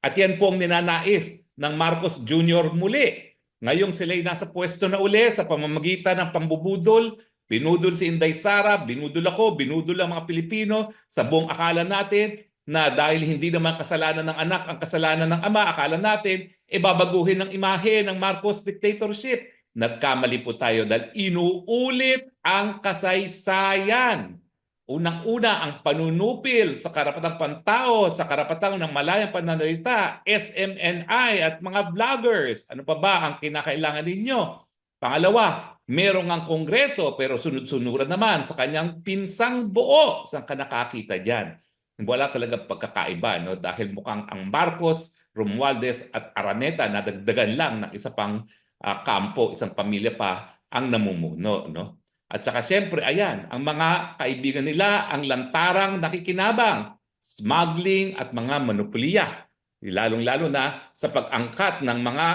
At yan po ang ninanais ng Marcos Jr. muli. Ngayong sila'y nasa pwesto na uli sa pamamagitan ng pambubudol, binudol si Inday Sara, binudol ako, binudol ang mga Pilipino sa buong akala natin na dahil hindi naman kasalanan ng anak ang kasalanan ng ama, akala natin, e babaguhin ng imahe ng Marcos dictatorship. Nagkamali po tayo dahil inuulit ang kasaysayan. Unang-una ang panunupil sa karapatang pantao, sa karapatang ng malayang pananalita, SMNI at mga vloggers. Ano pa ba ang kinakailangan ninyo? Pangalawa, merong ang kongreso pero sunod-sunuran naman sa kanyang pinsang buo. Saan ka nakakita dyan? Wala talaga pagkakaiba no? dahil mukhang ang Marcos, Romualdez at Araneta nadagdagan lang ng isa pang ah, kampo, isang pamilya pa ang namumuno. No? At saka siyempre, ayan, ang mga kaibigan nila, ang lantarang nakikinabang, smuggling at mga monopoliya. Lalong-lalo na sa pag-angkat ng mga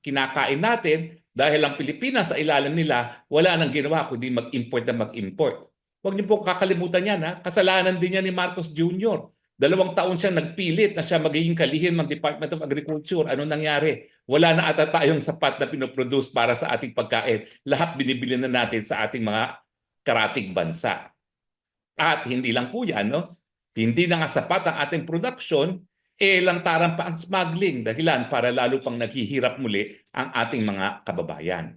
kinakain natin dahil ang Pilipinas sa ilalim nila, wala nang ginawa kundi mag-import na mag-import. Huwag niyo po kakalimutan yan. Ha? Kasalanan din yan ni Marcos Jr. Dalawang taon siyang nagpilit na siya magiging kalihim ng Department of Agriculture. Ano nangyari? Wala na ata tayong sapat na pinoproduce para sa ating pagkain. Lahat binibili na natin sa ating mga karatig bansa. At hindi lang po yan, no? hindi na nga sapat ang ating production, eh lantaran pa ang smuggling dahilan para lalo pang naghihirap muli ang ating mga kababayan.